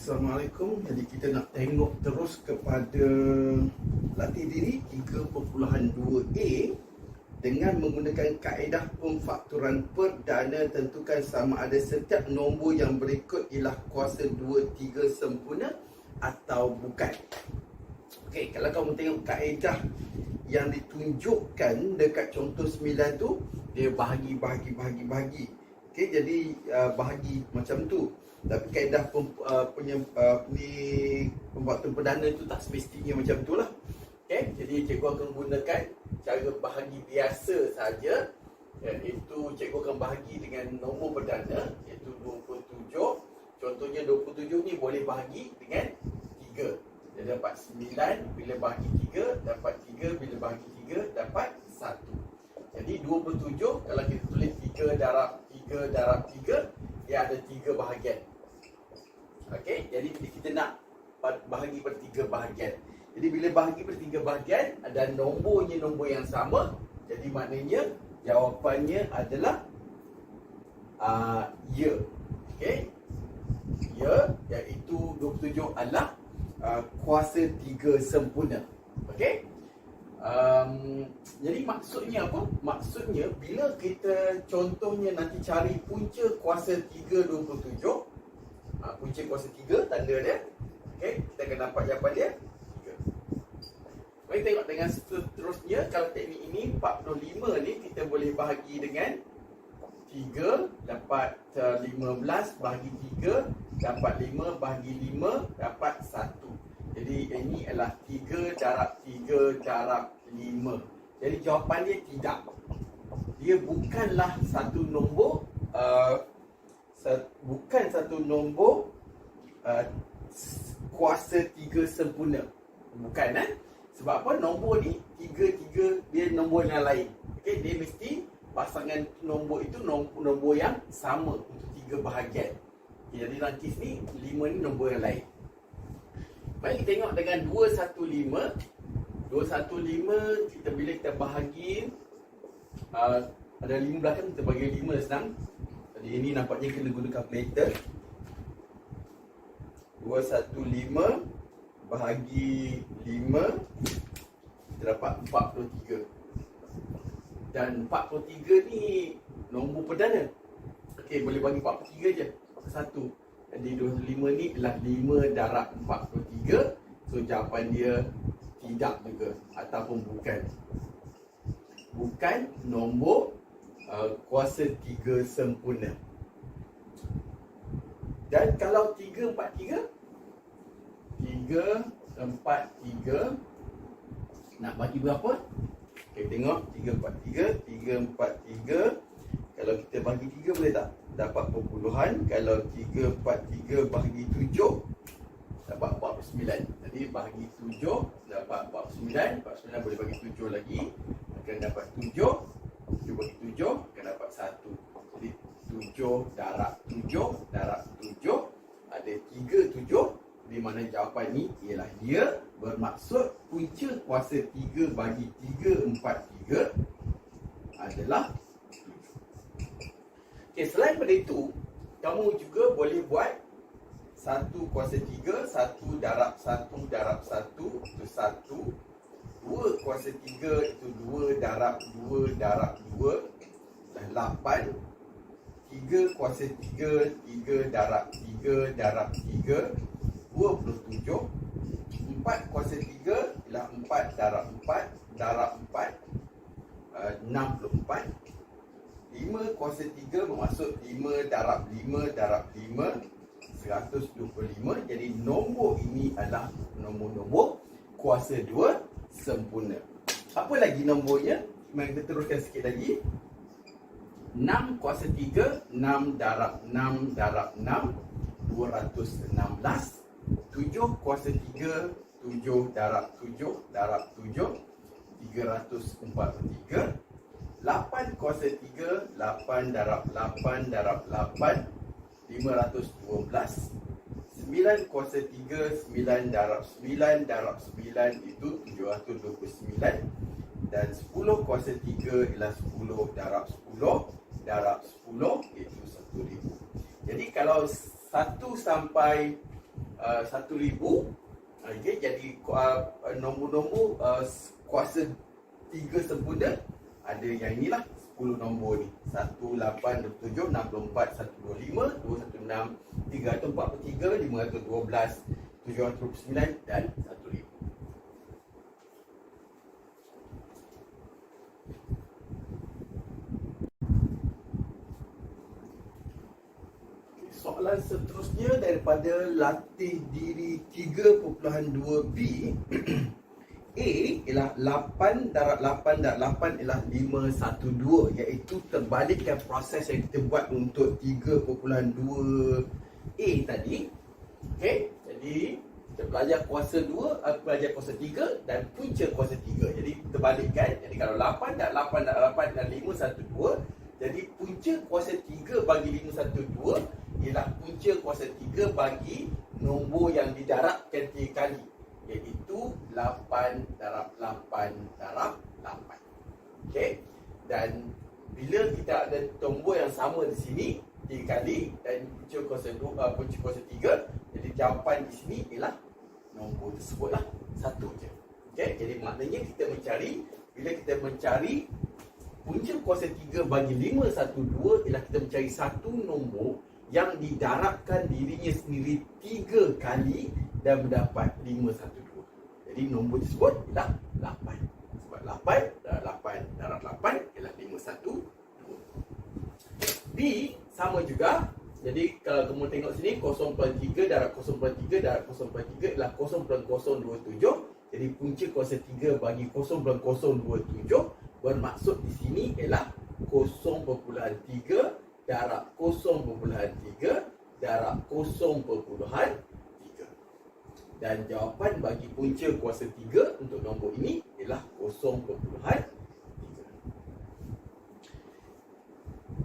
Assalamualaikum. Jadi kita nak tengok terus kepada latih diri 3.2a dengan menggunakan kaedah pemfakturan perdana tentukan sama ada setiap nombor yang berikut ialah kuasa 2 3 sempurna atau bukan. Okey, kalau kamu tengok kaedah yang ditunjukkan dekat contoh 9 tu dia bahagi bahagi bahagi bahagi. Okey, jadi uh, bahagi macam tu. Tapi kaedah pem, uh, punya uh, ni pembuatan perdana tu tak semestinya macam tu lah. Okay? Jadi cikgu akan gunakan cara bahagi biasa saja iaitu cikgu akan bahagi dengan nombor perdana iaitu 27. Contohnya 27 ni boleh bahagi dengan 3. Jadi dapat 9 bila bahagi 3, dapat 3 bila bahagi 3, dapat 1. Jadi 27 kalau kita tulis 3 darab 3 darab 3 dia ada 3 bahagian. Okey, jadi kita nak bahagi per tiga bahagian. Jadi bila bahagi per tiga bahagian ada nombornya nombor yang sama, jadi maknanya jawapannya adalah uh, ya. Okey. Ya, iaitu 27 adalah uh, kuasa tiga sempurna. Okey. Um, jadi maksudnya apa? Maksudnya bila kita contohnya nanti cari punca kuasa 327 ha, punca kuasa 3 tanda dia okey? Kita akan dapat jawapan dia. 3 mari tengok dengan seterusnya kalau teknik ini 45 ni kita boleh bahagi dengan 3 dapat uh, 15 bahagi 3 dapat 5 bahagi 5 dapat 1 jadi ini adalah 3 darab 3 darab 5 jadi jawapan dia tidak dia bukanlah satu nombor uh, bukan satu nombor uh, kuasa tiga sempurna. Bukan kan? Sebab apa? Nombor ni tiga-tiga dia nombor yang lain. Okey, dia mesti pasangan nombor itu nombor, nombor yang sama untuk tiga bahagian. Okay, jadi dalam kes ni lima ni nombor yang lain. Mari kita tengok dengan 215. 215 kita bila kita bahagi uh, ada lima belakang kita bagi lima senang. Jadi ini nampaknya kena guna kalkulator 215 bahagi 5 Kita dapat 43 Dan 43 ni nombor perdana. Okey boleh bagi 43 je Satu. Jadi 25 ni adalah 5 darab 43 So jawapan dia tidak juga Ataupun bukan Bukan nombor Uh, kuasa tiga sempurna. Dan kalau tiga empat tiga, tiga empat tiga, nak bagi berapa? Okay, tengok tiga empat tiga, tiga empat tiga. Kalau kita bagi tiga boleh tak? Dapat perpuluhan. Kalau tiga empat tiga bagi tujuh, dapat empat puluh sembilan. Jadi bagi tujuh dapat empat puluh sembilan. Empat puluh sembilan boleh bagi tujuh lagi. Akan dapat tujuh. 7 bagi 7 akan dapat 1 Jadi 7 darab 7 darab 7 Ada 3 7 Di mana jawapan ni ialah dia Bermaksud punca kuasa 3 bagi 3 4 3 Adalah 7 okay, Selain daripada itu Kamu juga boleh buat 1 kuasa 3 1 darab 1 darab 1 Itu 1 2 kuasa 3 itu 2 darab 2 darab 2 dah 8 3 kuasa 3 3 darab 3 darab 3 27 4 kuasa 3 ialah 4 darab 4 darab 4 uh, 64 5 kuasa 3 bermaksud 5 darab 5 darab 5 125 jadi nombor ini adalah nombor-nombor kuasa 2 sempurna. Apa lagi nombornya? Mari kita teruskan sikit lagi. 6 kuasa 3, 6 darab 6 darab 6, 216. 7 kuasa 3, 7 darab 7 darab 7, 343. 8 kuasa 3, 8 darab 8 darab 8, 512. 9 kuasa 3 9 darab 9 darab 9 itu 729 dan 10 kuasa 3 ialah 10 darab 10 darab 10 itu 1000 jadi kalau 1 sampai uh, 1000 okey jadi uh, nombor-nombor uh, kuasa 3 sempurna ada yang inilah 10 nombor ni. 1827 64 125 216 343 512 729 dan 1000 Soalan seterusnya daripada latih diri 3.2b A ialah 8 darab 8 darab 8 ialah 512 iaitu terbalikkan proses yang kita buat untuk 3.2A tadi. Okey, jadi kita belajar kuasa 2, aku belajar kuasa 3 dan punca kuasa 3 Jadi terbalikkan, jadi kalau 8 darab 8 darab 8 dan 512 Jadi punca kuasa 3 bagi 512 ialah punca kuasa 3 bagi nombor yang didarabkan 3 kali iaitu 8 darab 8 darab 8. Okey. Dan bila kita ada tombol yang sama di sini 3 kali dan punca kuasa 2 uh, punca kuasa 3 jadi jawapan di sini ialah nombor tersebutlah satu je. Okey. Jadi maknanya kita mencari bila kita mencari punca kuasa 3 bagi 512 ialah kita mencari satu nombor yang didarabkan dirinya sendiri tiga kali dan mendapat 512. Jadi nombor tersebut ialah 8. Sebab 8 darab 8 darab 8 ialah 512. B sama juga. Jadi kalau kamu tengok sini 0.3 darab 0.3 darab 0.3 ialah 0.027. Jadi punca kuasa 3 bagi 0.027 bermaksud di sini ialah 0.3 darab 0.3 darab 0.3 dan jawapan bagi punca kuasa 3 untuk nombor ini ialah 0.3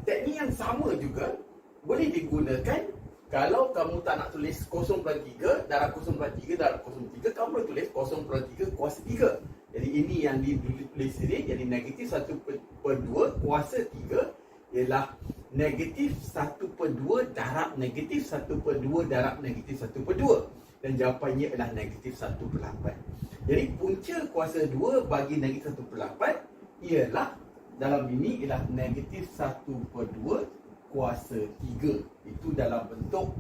teknik yang sama juga boleh digunakan kalau kamu tak nak tulis 0.3 darab 0.3 darab 0.3 kamu boleh tulis 0.3 kuasa 3 jadi ini yang ditulis sini jadi negatif 1 per 2 kuasa 3 ialah negatif 1 per 2 darab negatif 1 per 2 darab negatif 1 per 2 dan jawapannya adalah negatif 1 per 8 jadi punca kuasa 2 bagi negatif 1 per 8 ialah dalam ini ialah negatif 1 per 2 kuasa 3 itu dalam bentuk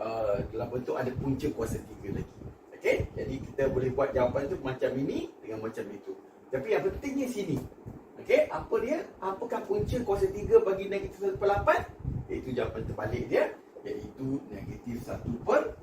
uh, dalam bentuk ada punca kuasa 3 lagi. Okey? Jadi kita boleh buat jawapan tu macam ini dengan macam itu. Tapi yang pentingnya sini. Okey? Apa dia? Apakah punca kuasa 3 bagi negatif 1 per 8 itu jawapan terbalik dia iaitu negatif 1 per